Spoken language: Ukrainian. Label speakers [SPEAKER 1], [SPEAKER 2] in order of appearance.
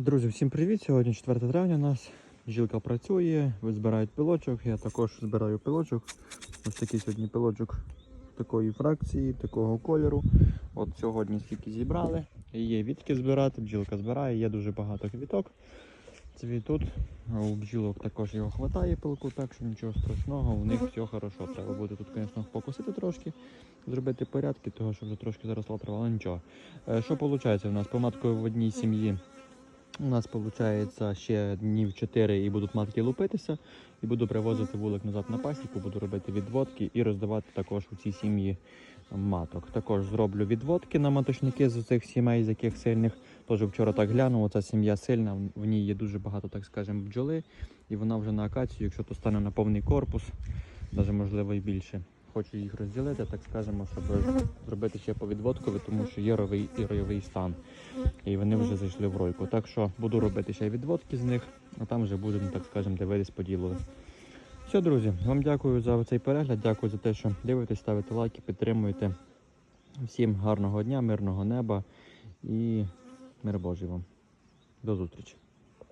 [SPEAKER 1] Друзі, всім привіт! Сьогодні 4 травня у нас. Жілка працює, збирають пилочок. Я також збираю пилочок. Ось такий сьогодні пилочок такої фракції, такого кольору. От сьогодні стільки зібрали. Є відки збирати, бджілка збирає, є дуже багато квіток. Цвітуть. У бджілок також його хватає пилку, так що нічого страшного, у них все хорошо. Треба буде тут, звісно, покосити трошки, зробити порядки, того що вже трошки заросла трава, але нічого. Е, Що виходить у нас? Помадкою в одній сім'ї у нас виходить ще днів 4 і будуть матки лупитися. І буду привозити вулик назад на пасіку, буду робити відводки і роздавати також у цій сім'ї маток. Також зроблю відводки на маточники з цих сімей, з яких сильних. Тож вчора так глянув, ця сім'я сильна, в ній є дуже багато, так скажемо, бджоли, і вона вже на акацію, якщо то стане на повний корпус, навіть можливо і більше. Хочу їх розділити, так скажемо, щоб зробити ще по відводкові, тому що є ровий і ройовий стан. І вони вже зайшли в ройку. Так що буду робити ще відводки з них, а там вже будемо, так скажемо, дивитись поділили. Все, друзі, вам дякую за цей перегляд, дякую за те, що дивитесь, ставите лайки, підтримуєте. Всім гарного дня, мирного неба і мир Божий вам. До зустрічі.